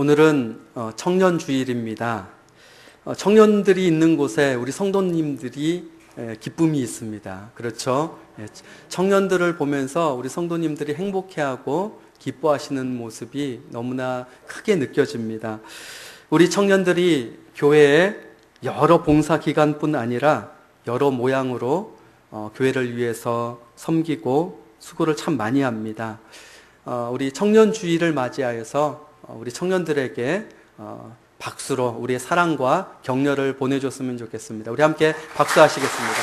오늘은 어, 청년 주일입니다. 어, 청년들이 있는 곳에 우리 성도님들이 에, 기쁨이 있습니다. 그렇죠? 예, 청년들을 보면서 우리 성도님들이 행복해하고 기뻐하시는 모습이 너무나 크게 느껴집니다. 우리 청년들이 교회에 여러 봉사 기간뿐 아니라 여러 모양으로 어, 교회를 위해서 섬기고 수고를 참 많이 합니다. 어, 우리 청년 주일을 맞이하여서 어, 우리 청년들에게 어, 박수로 우리의 사랑과 격려를 보내줬으면 좋겠습니다. 우리 함께 박수하시겠습니다.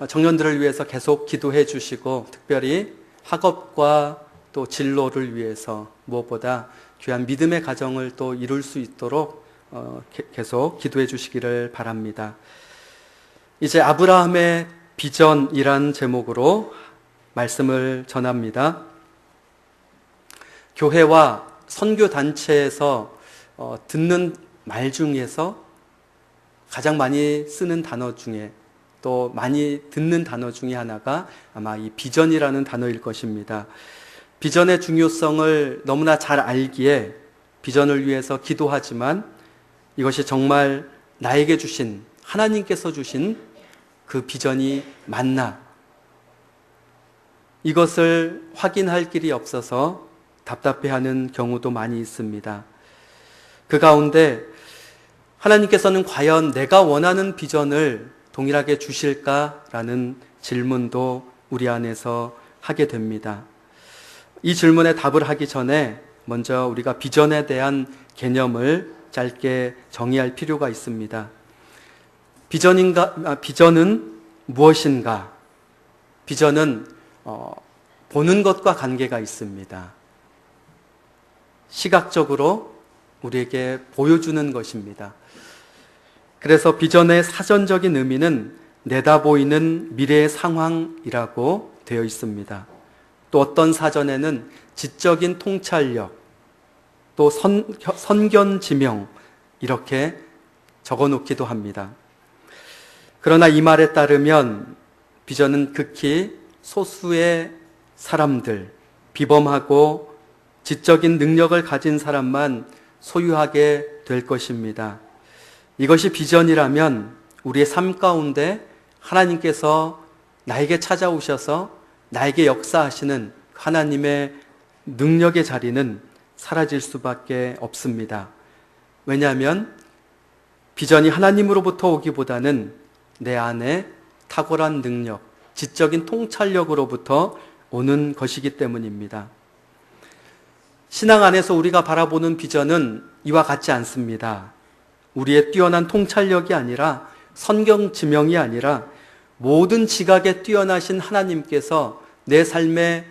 어, 청년들을 위해서 계속 기도해 주시고 특별히 학업과 또 진로를 위해서 무엇보다 귀한 믿음의 가정을 또 이룰 수 있도록 어, 게- 계속 기도해 주시기를 바랍니다. 이제 아브라함의 비전이란 제목으로 말씀을 전합니다. 교회와 선교 단체에서 어, 듣는 말 중에서 가장 많이 쓰는 단어 중에 또 많이 듣는 단어 중에 하나가 아마 이 비전이라는 단어일 것입니다. 비전의 중요성을 너무나 잘 알기에 비전을 위해서 기도하지만 이것이 정말 나에게 주신 하나님께서 주신 그 비전이 맞나 이것을 확인할 길이 없어서 답답해하는 경우도 많이 있습니다. 그 가운데 하나님께서는 과연 내가 원하는 비전을 동일하게 주실까라는 질문도 우리 안에서 하게 됩니다. 이 질문에 답을 하기 전에 먼저 우리가 비전에 대한 개념을 짧게 정의할 필요가 있습니다. 비전인가, 아, 비전은 무엇인가? 비전은 어, 보는 것과 관계가 있습니다. 시각적으로 우리에게 보여주는 것입니다. 그래서 비전의 사전적인 의미는 내다보이는 미래의 상황이라고 되어 있습니다. 또 어떤 사전에는 지적인 통찰력, 또 선, 선견 지명, 이렇게 적어 놓기도 합니다. 그러나 이 말에 따르면 비전은 극히 소수의 사람들, 비범하고 지적인 능력을 가진 사람만 소유하게 될 것입니다. 이것이 비전이라면 우리의 삶 가운데 하나님께서 나에게 찾아오셔서 나에게 역사하시는 하나님의 능력의 자리는 사라질 수밖에 없습니다. 왜냐하면 비전이 하나님으로부터 오기보다는 내 안에 탁월한 능력, 지적인 통찰력으로부터 오는 것이기 때문입니다. 신앙 안에서 우리가 바라보는 비전은 이와 같지 않습니다. 우리의 뛰어난 통찰력이 아니라 선경 지명이 아니라 모든 지각에 뛰어나신 하나님께서 내 삶에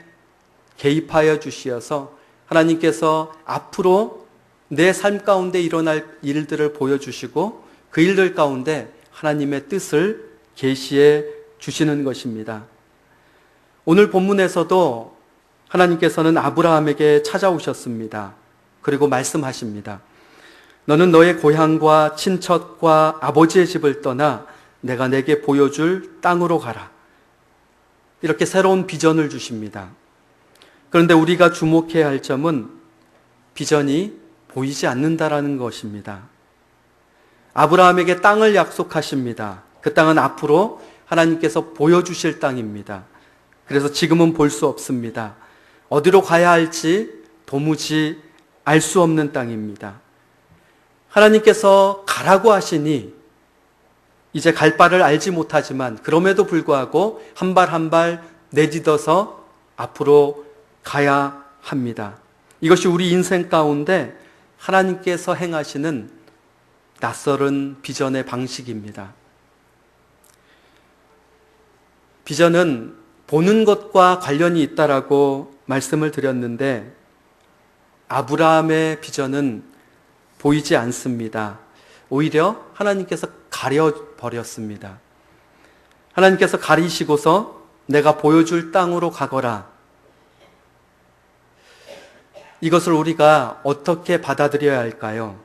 개입하여 주시어서 하나님께서 앞으로 내 삶 가운데 일어날 일들을 보여주시고 그 일들 가운데 하나님의 뜻을 계시해 주시는 것입니다. 오늘 본문에서도 하나님께서는 아브라함에게 찾아오셨습니다. 그리고 말씀하십니다. 너는 너의 고향과 친척과 아버지의 집을 떠나 내가 내게 보여줄 땅으로 가라. 이렇게 새로운 비전을 주십니다. 그런데 우리가 주목해야 할 점은 비전이 보이지 않는다라는 것입니다. 아브라함에게 땅을 약속하십니다. 그 땅은 앞으로 하나님께서 보여주실 땅입니다. 그래서 지금은 볼 수 없습니다. 어디로 가야 할지 도무지 알 수 없는 땅입니다. 하나님께서 가라고 하시니 이제 갈 바를 알지 못하지만 그럼에도 불구하고 한 발 한 발 내딛어서 앞으로 가야 합니다. 이것이 우리 인생 가운데 하나님께서 행하시는 낯설은 비전의 방식입니다. 비전은 보는 것과 관련이 있다라고 말씀을 드렸는데 아브라함의 비전은 보이지 않습니다. 오히려 하나님께서 가려 버렸습니다. 하나님께서 가리시고서 내가 보여줄 땅으로 가거라. 이것을 우리가 어떻게 받아들여야 할까요?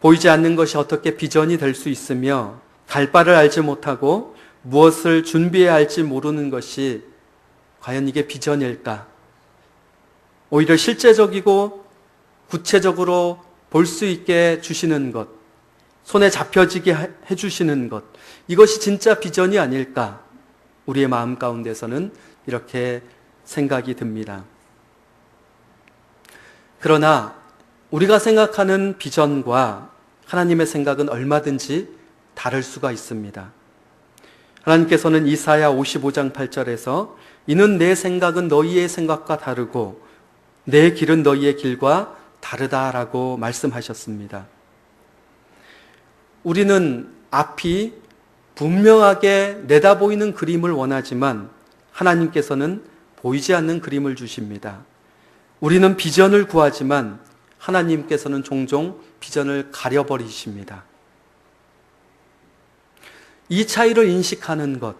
보이지 않는 것이 어떻게 비전이 될 수 있으며 갈 바를 알지 못하고 무엇을 준비해야 할지 모르는 것이 과연 이게 비전일까? 오히려 실제적이고 구체적으로 볼 수 있게 주시는 것, 손에 잡혀지게 해 주시는 것, 이것이 진짜 비전이 아닐까? 우리의 마음 가운데서는 이렇게 생각이 듭니다. 그러나 우리가 생각하는 비전과 하나님의 생각은 얼마든지 다를 수가 있습니다. 하나님께서는 이사야 55장 8절에서 이는 내 생각은 너희의 생각과 다르고 내 길은 너희의 길과 다르다라고 말씀하셨습니다. 우리는 앞이 분명하게 내다보이는 그림을 원하지만 하나님께서는 보이지 않는 그림을 주십니다. 우리는 비전을 구하지만 하나님께서는 종종 비전을 가려버리십니다. 이 차이를 인식하는 것,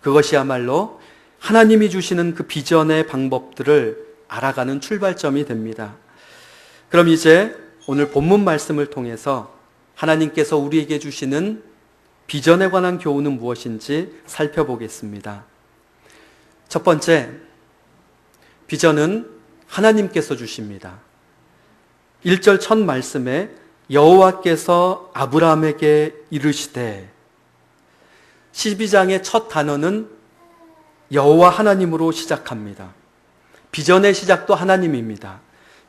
그것이야말로 하나님이 주시는 그 비전의 방법들을 알아가는 출발점이 됩니다. 그럼 이제 오늘 본문 말씀을 통해서 하나님께서 우리에게 주시는 비전에 관한 교훈은 무엇인지 살펴보겠습니다. 첫 번째, 비전은 하나님께서 주십니다. 1절 첫 말씀에 여호와께서 아브라함에게 이르시되 12장의 첫 단어는 여호와 하나님으로 시작합니다. 비전의 시작도 하나님입니다.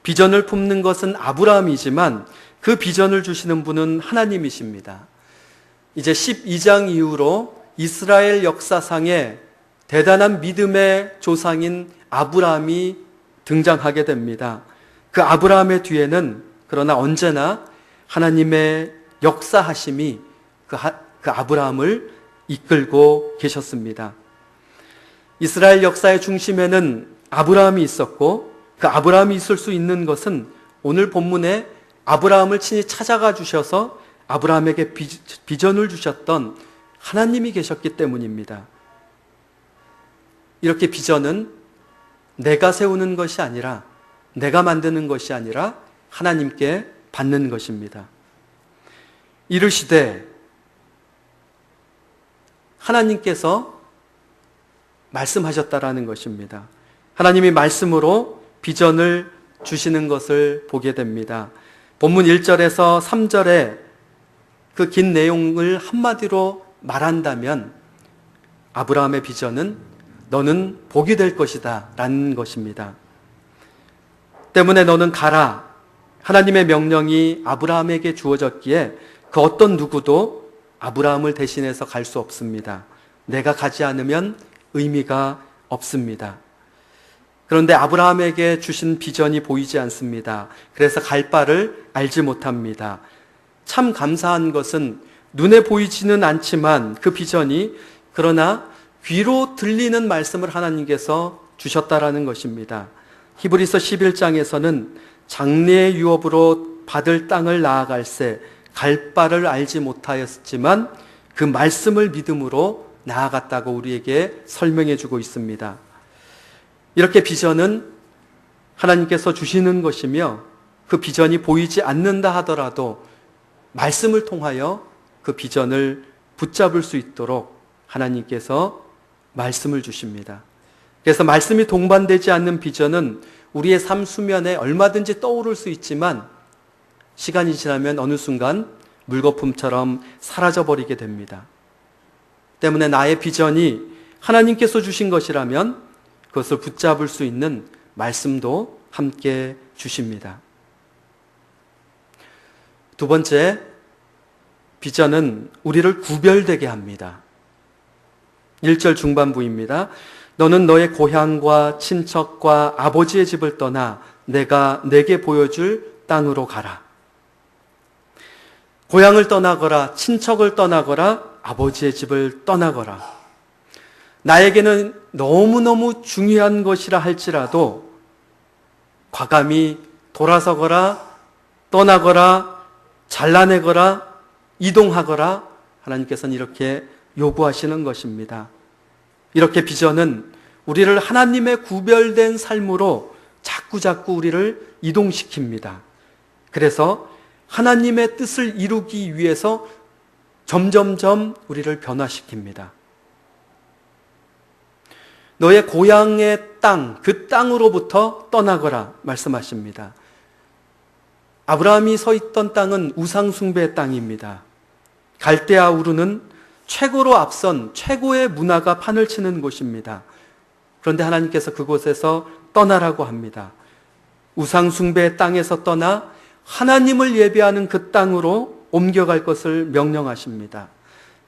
비전을 품는 것은 아브라함이지만 그 비전을 주시는 분은 하나님이십니다. 이제 12장 이후로 이스라엘 역사상에 대단한 믿음의 조상인 아브라함이 등장하게 됩니다. 그 아브라함의 뒤에는 그러나 언제나 하나님의 역사하심이 그, 하, 그 아브라함을 이끌고 계셨습니다. 이스라엘 역사의 중심에는 아브라함이 있었고 그 아브라함이 있을 수 있는 것은 오늘 본문에 아브라함을 친히 찾아가 주셔서 아브라함에게 비전을 주셨던 하나님이 계셨기 때문입니다. 이렇게 비전은 내가 세우는 것이 아니라 내가 만드는 것이 아니라 하나님께 받는 것입니다. 이르시되 하나님께서 말씀하셨다라는 것입니다. 하나님이 말씀으로 비전을 주시는 것을 보게 됩니다. 본문 1절에서 3절에 그 긴 내용을 한마디로 말한다면 아브라함의 비전은 너는 복이 될 것이다 라는 것입니다. 때문에 너는 가라. 하나님의 명령이 아브라함에게 주어졌기에 그 어떤 누구도 아브라함을 대신해서 갈 수 없습니다. 내가 가지 않으면 의미가 없습니다. 그런데 아브라함에게 주신 비전이 보이지 않습니다. 그래서 갈 바를 알지 못합니다. 참 감사한 것은 눈에 보이지는 않지만 그 비전이 그러나 귀로 들리는 말씀을 하나님께서 주셨다라는 것입니다. 히브리서 11장에서는 장래의 유업으로 받을 땅을 나아갈새 갈 바를 알지 못하였지만 그 말씀을 믿음으로 나아갔다고 우리에게 설명해 주고 있습니다. 이렇게 비전은 하나님께서 주시는 것이며 그 비전이 보이지 않는다 하더라도 말씀을 통하여 그 비전을 붙잡을 수 있도록 하나님께서 말씀을 주십니다. 그래서 말씀이 동반되지 않는 비전은 우리의 삶 수면에 얼마든지 떠오를 수 있지만 시간이 지나면 어느 순간 물거품처럼 사라져버리게 됩니다. 때문에 나의 비전이 하나님께서 주신 것이라면 그것을 붙잡을 수 있는 말씀도 함께 주십니다. 두 번째, 비전은 우리를 구별되게 합니다. 1절 중반부입니다. 너는 너의 고향과 친척과 아버지의 집을 떠나 내가 내게 보여줄 땅으로 가라. 고향을 떠나거라, 친척을 떠나거라, 아버지의 집을 떠나거라. 나에게는 너무너무 중요한 것이라 할지라도 과감히 돌아서거라, 떠나거라, 잘라내거라, 이동하거라, 하나님께서는 이렇게 요구하시는 것입니다. 이렇게 비전은 우리를 하나님의 구별된 삶으로 자꾸 자꾸 우리를 이동시킵니다. 그래서 하나님의 뜻을 이루기 위해서 점점점 우리를 변화시킵니다. 너의 고향의 땅, 그 땅으로부터 떠나거라 말씀하십니다. 아브라함이 서 있던 땅은 우상숭배의 땅입니다. 갈대아 우르는 최고로 앞선 최고의 문화가 판을 치는 곳입니다. 그런데 하나님께서 그곳에서 떠나라고 합니다. 우상숭배의 땅에서 떠나 하나님을 예배하는 그 땅으로 옮겨갈 것을 명령하십니다.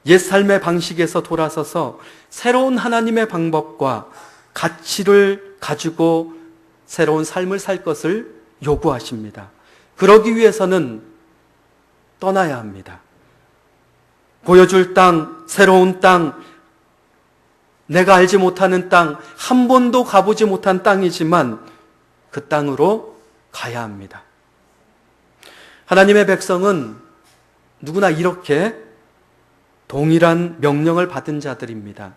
옛 삶의 방식에서 돌아서서 새로운 하나님의 방법과 가치를 가지고 새로운 삶을 살 것을 요구하십니다. 그러기 위해서는 떠나야 합니다. 보여줄 땅, 새로운 땅, 내가 알지 못하는 땅, 한 번도 가보지 못한 땅이지만 그 땅으로 가야 합니다. 하나님의 백성은 누구나 이렇게 동일한 명령을 받은 자들입니다.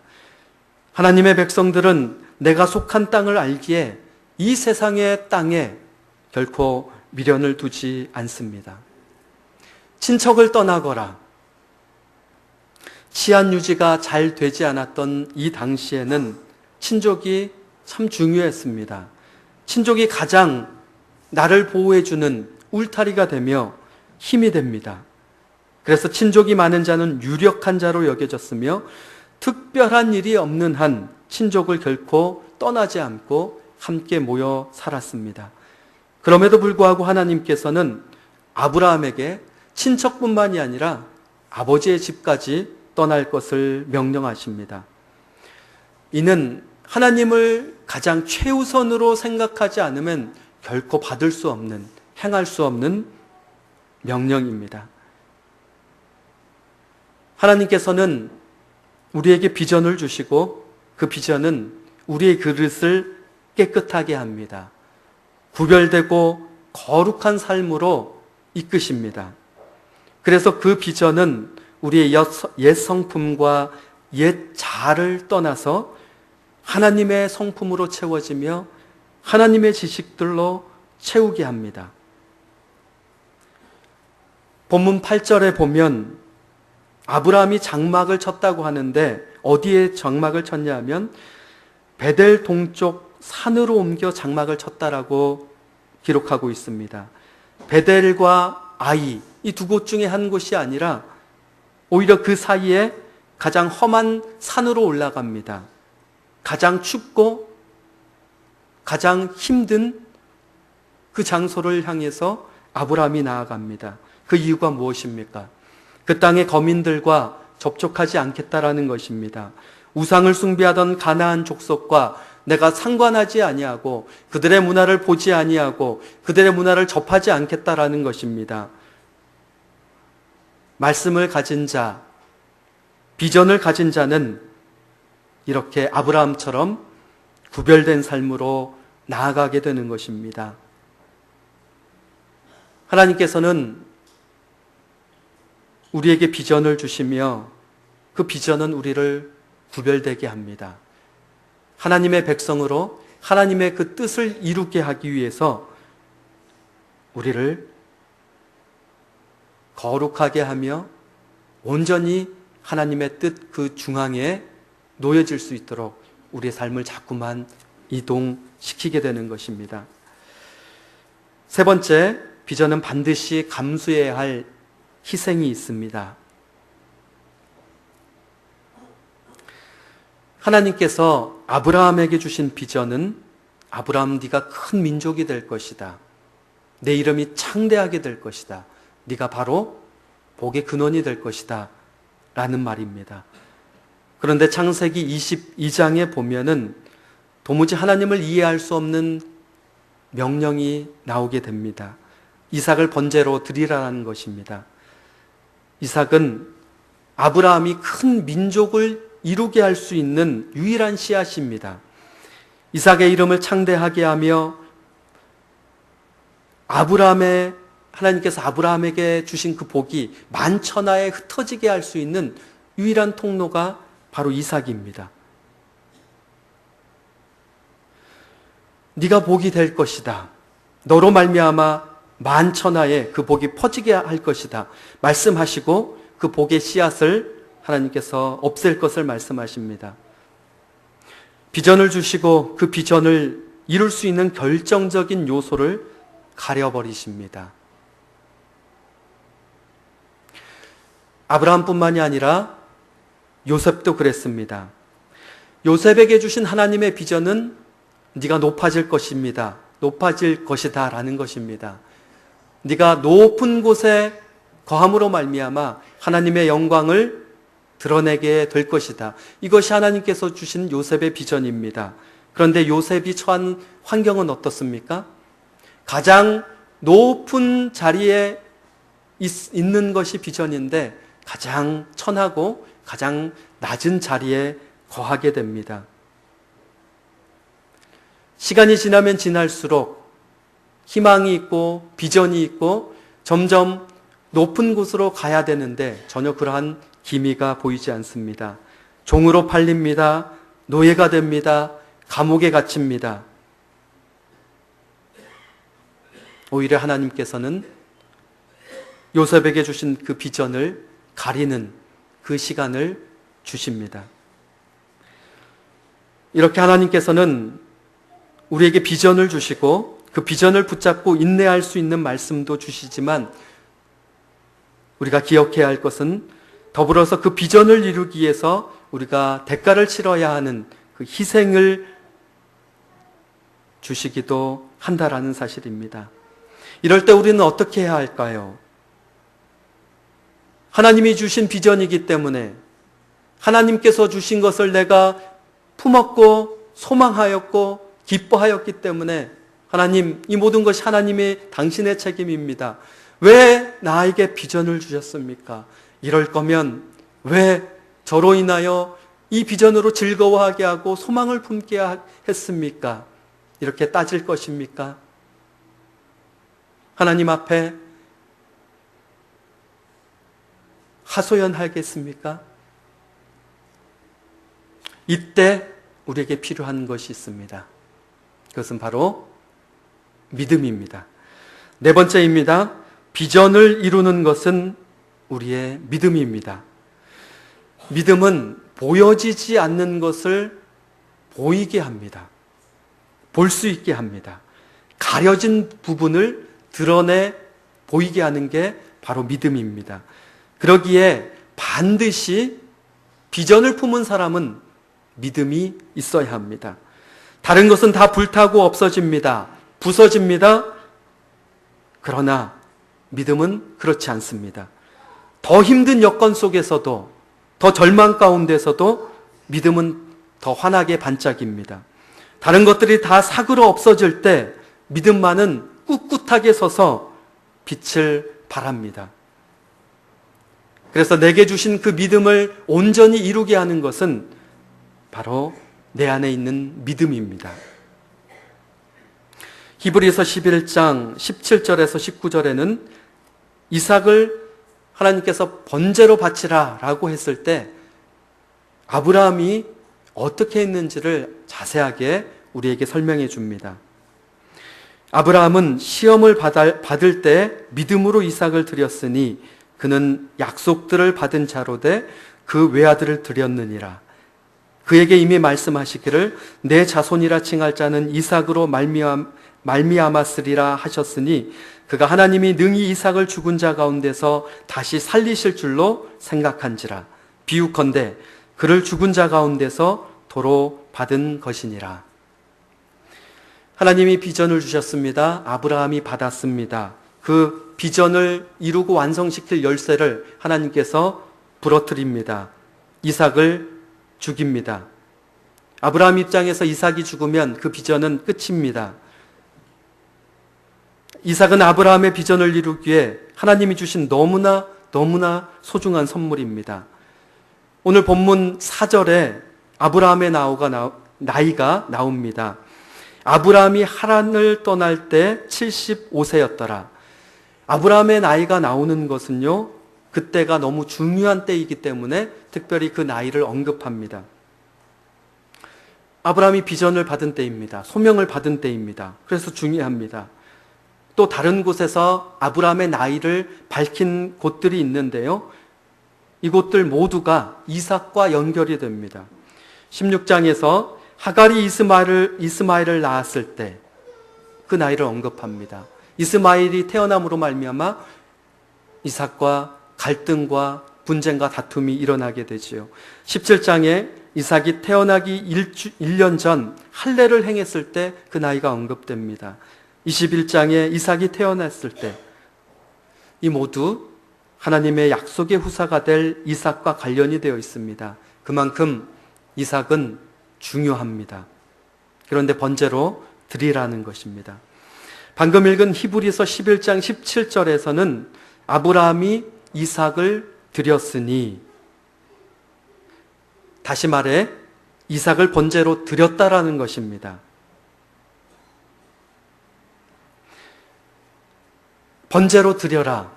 하나님의 백성들은 내가 속한 땅을 알기에 이 세상의 땅에 결코 미련을 두지 않습니다. 친척을 떠나거라. 치안 유지가 잘 되지 않았던 이 당시에는 친족이 참 중요했습니다. 친족이 가장 나를 보호해주는 울타리가 되며 힘이 됩니다. 그래서 친족이 많은 자는 유력한 자로 여겨졌으며 특별한 일이 없는 한 친족을 결코 떠나지 않고 함께 모여 살았습니다. 그럼에도 불구하고 하나님께서는 아브라함에게 친척뿐만이 아니라 아버지의 집까지 떠날 것을 명령하십니다. 이는 하나님을 가장 최우선으로 생각하지 않으면 결코 받을 수 없는, 행할 수 없는 명령입니다. 하나님께서는 우리에게 비전을 주시고 그 비전은 우리의 그릇을 깨끗하게 합니다. 구별되고 거룩한 삶으로 이끄십니다. 그래서 그 비전은 우리의 옛 성품과 옛 자를 떠나서 하나님의 성품으로 채워지며 하나님의 지식들로 채우게 합니다. 본문 8절에 보면 아브라함이 장막을 쳤다고 하는데 어디에 장막을 쳤냐 하면 베델 동쪽 산으로 옮겨 장막을 쳤다라고 기록하고 있습니다. 베델과 아이 이 두 곳 중에 한 곳이 아니라 오히려 그 사이에 가장 험한 산으로 올라갑니다. 가장 춥고 가장 힘든 그 장소를 향해서 아브라함이 나아갑니다. 그 이유가 무엇입니까? 그 땅의 거민들과 접촉하지 않겠다라는 것입니다. 우상을 숭배하던 가나안 족속과 내가 상관하지 아니하고 그들의 문화를 보지 아니하고 그들의 문화를 접하지 않겠다라는 것입니다. 말씀을 가진 자, 비전을 가진 자는 이렇게 아브라함처럼 구별된 삶으로 나아가게 되는 것입니다. 하나님께서는 우리에게 비전을 주시며 그 비전은 우리를 구별되게 합니다. 하나님의 백성으로 하나님의 그 뜻을 이루게 하기 위해서 우리를 거룩하게 하며 온전히 하나님의 뜻 그 중앙에 놓여질 수 있도록 우리의 삶을 자꾸만 이동시키게 되는 것입니다. 세 번째, 비전은 반드시 감수해야 할 희생이 있습니다. 하나님께서 아브라함에게 주신 비전은 아브라함 네가 큰 민족이 될 것이다. 내 이름이 창대하게 될 것이다. 네가 바로 복의 근원이 될 것이다. 라는 말입니다. 그런데 창세기 22장에 보면은 도무지 하나님을 이해할 수 없는 명령이 나오게 됩니다. 이삭을 번제로 드리라는 것입니다. 이삭은 아브라함이 큰 민족을 이루게 할 수 있는 유일한 씨앗입니다. 이삭의 이름을 창대하게 하며 아브라함의 하나님께서 아브라함에게 주신 그 복이 만천하에 흩어지게 할 수 있는 유일한 통로가 바로 이삭입니다. 네가 복이 될 것이다. 너로 말미암아 만천하에 그 복이 퍼지게 할 것이다. 말씀하시고 그 복의 씨앗을 하나님께서 없앨 것을 말씀하십니다. 비전을 주시고 그 비전을 이룰 수 있는 결정적인 요소를 가려버리십니다. 아브라함뿐만이 아니라 요셉도 그랬습니다. 요셉에게 주신 하나님의 비전은 네가 높아질 것입니다. 높아질 것이다라는 것입니다. 네가 높은 곳에 거함으로 말미암아 하나님의 영광을 드러내게 될 것이다. 이것이 하나님께서 주신 요셉의 비전입니다. 그런데 요셉이 처한 환경은 어떻습니까? 가장 높은 자리에 있, 있는 것이 비전인데 가장 천하고 가장 낮은 자리에 거하게 됩니다. 시간이 지나면 지날수록 희망이 있고 비전이 있고 점점 높은 곳으로 가야 되는데 전혀 그러한 기미가 보이지 않습니다. 종으로 팔립니다. 노예가 됩니다. 감옥에 갇힙니다. 오히려 하나님께서는 요셉에게 주신 그 비전을 가리는 그 시간을 주십니다. 이렇게 하나님께서는 우리에게 비전을 주시고 그 비전을 붙잡고 인내할 수 있는 말씀도 주시지만 우리가 기억해야 할 것은 더불어서 그 비전을 이루기 위해서 우리가 대가를 치러야 하는 그 희생을 주시기도 한다라는 사실입니다. 이럴 때 우리는 어떻게 해야 할까요? 하나님이 주신 비전이기 때문에 하나님께서 주신 것을 내가 품었고 소망하였고 기뻐하였기 때문에 하나님, 이 모든 것이 하나님의 당신의 책임입니다. 왜 나에게 비전을 주셨습니까? 이럴 거면 왜 저로 인하여 이 비전으로 즐거워하게 하고 소망을 품게 했습니까? 이렇게 따질 것입니까? 하나님 앞에 하소연하겠습니까? 이때 우리에게 필요한 것이 있습니다. 그것은 바로 믿음입니다. 네 번째입니다. 비전을 이루는 것은 우리의 믿음입니다. 믿음은 보여지지 않는 것을 보이게 합니다. 볼 수 있게 합니다. 가려진 부분을 드러내 보이게 하는 게 바로 믿음입니다. 그러기에 반드시 비전을 품은 사람은 믿음이 있어야 합니다. 다른 것은 다 불타고 없어집니다. 부서집니다. 그러나 믿음은 그렇지 않습니다. 더 힘든 여건 속에서도 더 절망 가운데서도 믿음은 더 환하게 반짝입니다. 다른 것들이 다 사그러 없어질 때 믿음만은 꿋꿋하게 서서 빛을 발합니다. 그래서 내게 주신 그 믿음을 온전히 이루게 하는 것은 바로 내 안에 있는 믿음입니다. 히브리서 11장 17절에서 19절에는 이삭을 하나님께서 번제로 바치라 라고 했을 때 아브라함이 어떻게 했는지를 자세하게 우리에게 설명해 줍니다. 아브라함은 시험을 받을 때 믿음으로 이삭을 드렸으니 그는 약속들을 받은 자로 돼그 외아들을 드렸느니라. 그에게 이미 말씀하시기를 내 자손이라 칭할 자는 이삭으로 말미암 말미암았으리라 하셨으니 그가 하나님이 능히 이삭을 죽은 자 가운데서 다시 살리실 줄로 생각한지라 비유컨대 그를 죽은 자 가운데서 도로 받은 것이니라. 하나님이 비전을 주셨습니다. 아브라함이 받았습니다. 그 비전을 이루고 완성시킬 열쇠를 하나님께서 부러뜨립니다. 이삭을 죽입니다. 아브라함 입장에서 이삭이 죽으면 그 비전은 끝입니다. 이삭은 아브라함의 비전을 이루기에 하나님이 주신 너무나 너무나 소중한 선물입니다. 오늘 본문 4절에 아브라함의 나오가 나이가 나옵니다. 아브라함이 하란을 떠날 때 75세였더라. 아브라함의 나이가 나오는 것은요, 그때가 너무 중요한 때이기 때문에 특별히 그 나이를 언급합니다. 아브라함이 비전을 받은 때입니다. 소명을 받은 때입니다. 그래서 중요합니다. 또 다른 곳에서 아브라함의 나이를 밝힌 곳들이 있는데요. 이곳들 모두가 이삭과 연결이 됩니다. 16장에서 하갈이 이스마엘을, 이스마엘을 낳았을 때 그 나이를 언급합니다. 이스마엘이 태어남으로 말미암아 이삭과 갈등과 분쟁과 다툼이 일어나게 되지요. 17장에 이삭이 태어나기 1년 전 할례를 행했을 때 그 나이가 언급됩니다. 21장에 이삭이 태어났을 때 이 모두 하나님의 약속의 후사가 될 이삭과 관련이 되어 있습니다. 그만큼 이삭은 중요합니다. 그런데 번제로 드리라는 것입니다. 방금 읽은 히브리서 11장 17절에서는 아브라함이 이삭을 드렸으니 다시 말해 이삭을 번제로 드렸다라는 것입니다. 번제로 드려라.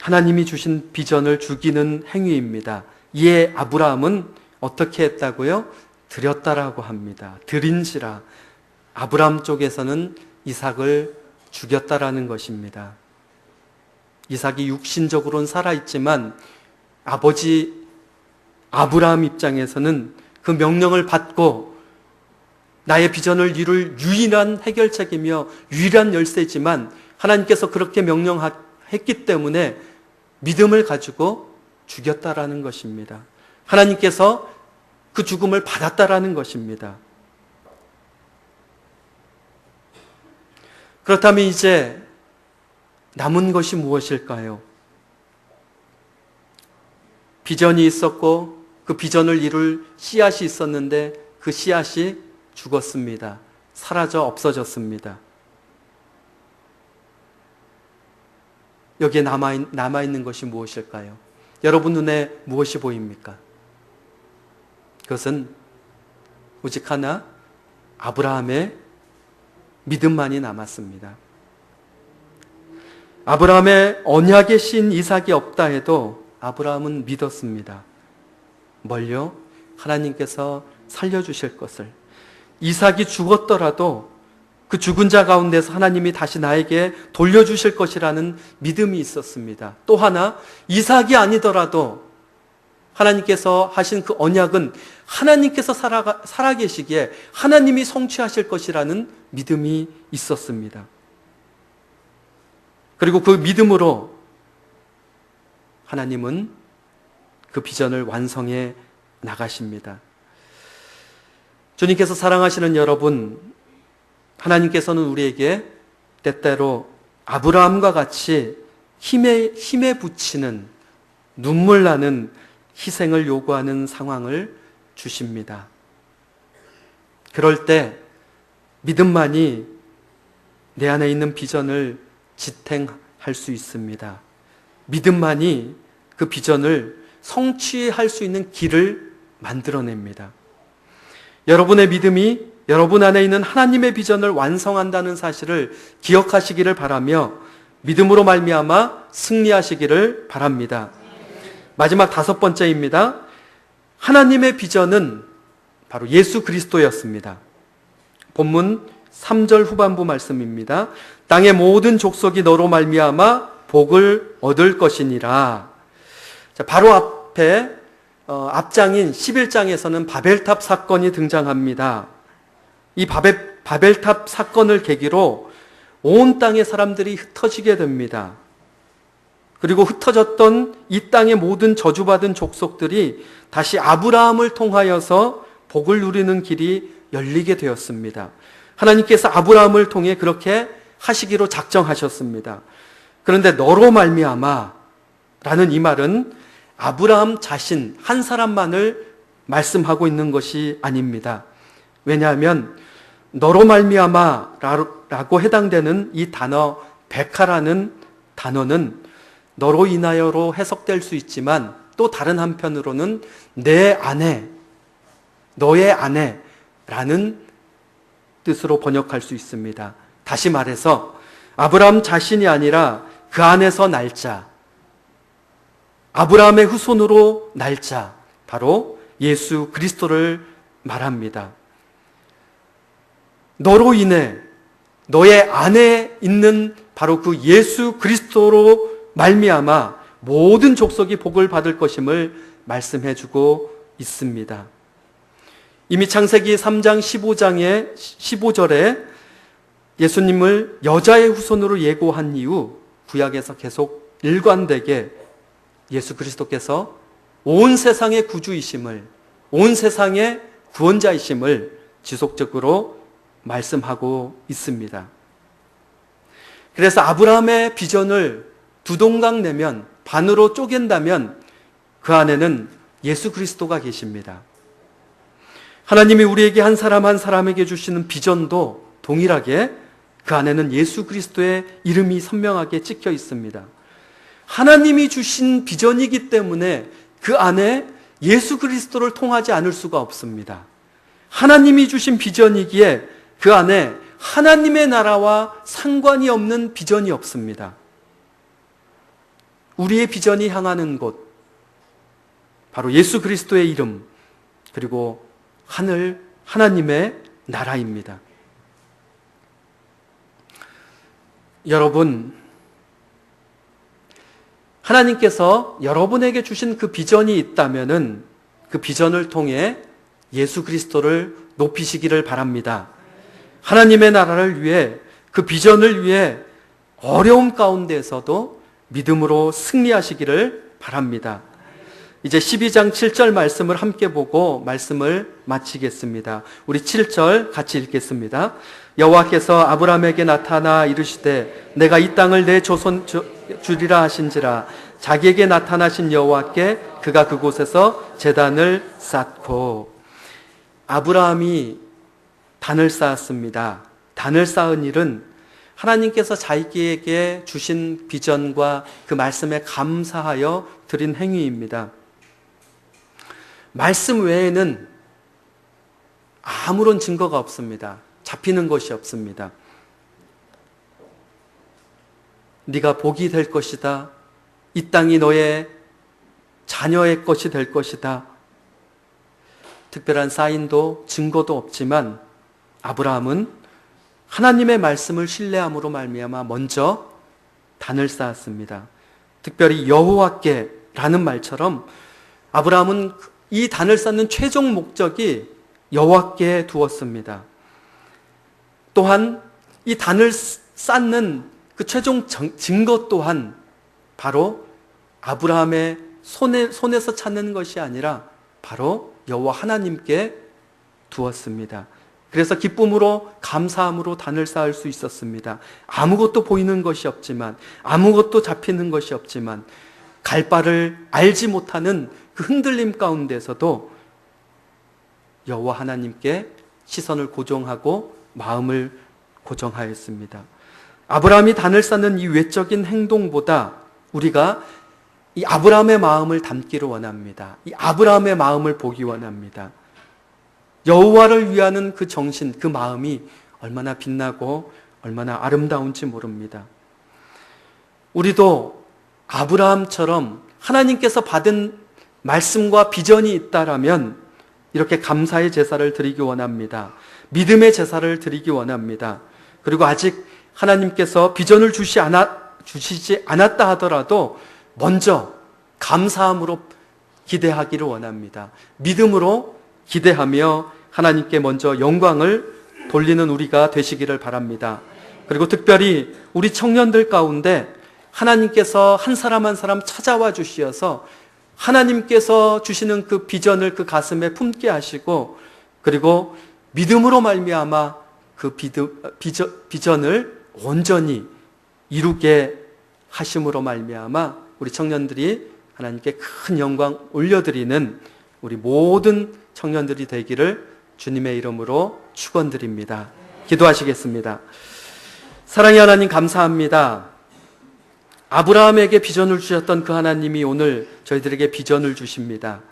하나님이 주신 비전을 죽이는 행위입니다. 이에 아브라함은 어떻게 했다고요? 드렸다라고 합니다. 드린지라. 아브라함 쪽에서는 이삭을 죽였다라는 것입니다. 이삭이 육신적으로는 살아있지만 아버지 아브라함 입장에서는 그 명령을 받고 나의 비전을 이룰 유일한 해결책이며 유일한 열쇠지만 하나님께서 그렇게 명령했기 때문에 믿음을 가지고 죽였다라는 것입니다. 하나님께서 그 죽음을 받았다라는 것입니다. 그렇다면 이제 남은 것이 무엇일까요? 비전이 있었고 그 비전을 이룰 씨앗이 있었는데 그 씨앗이 죽었습니다. 사라져 없어졌습니다. 여기에 남아있, 남아있는 것이 무엇일까요? 여러분 눈에 무엇이 보입니까? 그것은 오직 하나 아브라함의 믿음만이 남았습니다. 아브라함의 언약의 신 이삭이 없다 해도 아브라함은 믿었습니다. 뭘요? 하나님께서 살려주실 것을. 이삭이 죽었더라도 그 죽은 자 가운데서 하나님이 다시 나에게 돌려주실 것이라는 믿음이 있었습니다. 또 하나, 이삭이 아니더라도 하나님께서 하신 그 언약은 하나님께서 살아, 살아계시기에 하나님이 성취하실 것이라는 믿음이 있었습니다. 그리고 그 믿음으로 하나님은 그 비전을 완성해 나가십니다. 주님께서 사랑하시는 여러분, 하나님께서는 우리에게 때때로 아브라함과 같이 힘에, 힘에 붙이는 눈물 나는 희생을 요구하는 상황을 주십니다. 그럴 때 믿음만이 내 안에 있는 비전을 지탱할 수 있습니다. 믿음만이 그 비전을 성취할 수 있는 길을 만들어냅니다. 여러분의 믿음이 여러분 안에 있는 하나님의 비전을 완성한다는 사실을 기억하시기를 바라며 믿음으로 말미암아 승리하시기를 바랍니다. 마지막 다섯 번째입니다. 하나님의 비전은 바로 예수 그리스도였습니다. 본문 3절 후반부 말씀입니다. 땅의 모든 족속이 너로 말미암아 복을 얻을 것이니라. 자, 바로 앞에 어, 앞장인 11장에서는 바벨탑 사건이 등장합니다. 이 바벨, 바벨탑 사건을 계기로 온 땅의 사람들이 흩어지게 됩니다. 그리고 흩어졌던 이 땅의 모든 저주받은 족속들이 다시 아브라함을 통하여서 복을 누리는 길이 열리게 되었습니다. 하나님께서 아브라함을 통해 그렇게 하시기로 작정하셨습니다. 그런데 너로 말미암아 라는 이 말은 아브라함 자신 한 사람만을 말씀하고 있는 것이 아닙니다. 왜냐하면 너로 말미암아 라고 해당되는 이 단어 백하라는 단어는 너로 인하여로 해석될 수 있지만 또 다른 한편으로는 내 아내, 너의 아내라는 뜻으로 번역할 수 있습니다. 다시 말해서 아브라함 자신이 아니라 그 안에서 날자, 아브라함의 후손으로 날자, 바로 예수 그리스도를 말합니다. 너로 인해 너의 안에 있는 바로 그 예수 그리스도로 말미암아 모든 족속이 복을 받을 것임을 말씀해 주고 있습니다. 이미 창세기 3장 15장의 15절에 예수님을 여자의 후손으로 예고한 이후 구약에서 계속 일관되게 예수 그리스도께서 온 세상의 구주이심을 온 세상의 구원자이심을 지속적으로 말씀하고 있습니다. 그래서 아브라함의 비전을 두 동강 내면 반으로 쪼갠다면 그 안에는 예수 그리스도가 계십니다. 하나님이 우리에게 한 사람 한 사람에게 주시는 비전도 동일하게 그 안에는 예수 그리스도의 이름이 선명하게 찍혀 있습니다. 하나님이 주신 비전이기 때문에 그 안에 예수 그리스도를 통하지 않을 수가 없습니다. 하나님이 주신 비전이기에 그 안에 하나님의 나라와 상관이 없는 비전이 없습니다. 우리의 비전이 향하는 곳, 바로 예수 그리스도의 이름, 그리고 하늘 하나님의 나라입니다. 여러분, 하나님께서 여러분에게 주신 그 비전이 있다면은 그 비전을 통해 예수 그리스도를 높이시기를 바랍니다. 하나님의 나라를 위해 그 비전을 위해 어려움 가운데서도 믿음으로 승리하시기를 바랍니다. 이제 12장 7절 말씀을 함께 보고 말씀을 마치겠습니다. 우리 7절 같이 읽겠습니다. 여호와께서 아브라함에게 나타나 이르시되 내가 이 땅을 내 조선 주리라 하신지라 자기에게 나타나신 여호와께 그가 그곳에서 제단을 쌓고 아브라함이 단을 쌓았습니다. 단을 쌓은 일은 하나님께서 자기에게 주신 비전과 그 말씀에 감사하여 드린 행위입니다. 말씀 외에는 아무런 증거가 없습니다. 잡히는 것이 없습니다. 네가 복이 될 것이다. 이 땅이 너의 자녀의 것이 될 것이다. 특별한 사인도 증거도 없지만 아브라함은 하나님의 말씀을 신뢰함으로 말미암아 먼저 단을 쌓았습니다. 특별히 여호와께라는 말처럼 아브라함은 이 단을 쌓는 최종 목적이 여호와께 두었습니다. 또한 이 단을 쌓는 그 최종 증거 또한 바로 아브라함의 손에, 손에서 찾는 것이 아니라 바로 여호와 하나님께 두었습니다. 그래서 기쁨으로 감사함으로 단을 쌓을 수 있었습니다. 아무것도 보이는 것이 없지만 아무것도 잡히는 것이 없지만 갈 바를 알지 못하는 그 흔들림 가운데서도 여호와 하나님께 시선을 고정하고 마음을 고정하였습니다. 아브라함이 단을 쌓는 이 외적인 행동보다 우리가 이 아브라함의 마음을 담기를 원합니다. 이 아브라함의 마음을 보기 원합니다. 여호와를 위하는 그 정신, 그 마음이 얼마나 빛나고 얼마나 아름다운지 모릅니다. 우리도 아브라함처럼 하나님께서 받은 말씀과 비전이 있다라면 이렇게 감사의 제사를 드리기 원합니다. 믿음의 제사를 드리기 원합니다. 그리고 아직 하나님께서 비전을 주시 않았, 주시지 않았다 하더라도 먼저 감사함으로 기대하기를 원합니다. 믿음으로 기대하며 하나님께 먼저 영광을 돌리는 우리가 되시기를 바랍니다. 그리고 특별히 우리 청년들 가운데 하나님께서 한 사람 한 사람 찾아와 주시어서 하나님께서 주시는 그 비전을 그 가슴에 품게 하시고 그리고 믿음으로 말미암아 그 비전, 을 온전히 이루게 하심으로 말미암아 우리 청년들이 하나님께 큰 영광 올려드리는 우리 모든 청년들이 되기를 주님의 이름으로 축원드립니다. 기도하시겠습니다. 사랑의 하나님 감사합니다. 아브라함에게 비전을 주셨던 그 하나님이 오늘 저희들에게 비전을 주십니다.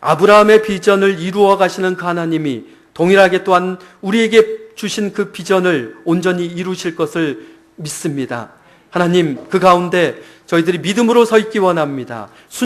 아브라함의 비전을 이루어 가시는 그 하나님이 동일하게 또한 우리에게 주신 그 비전을 온전히 이루실 것을 믿습니다. 하나님, 그 가운데 저희들이 믿음으로 서 있기 원합니다.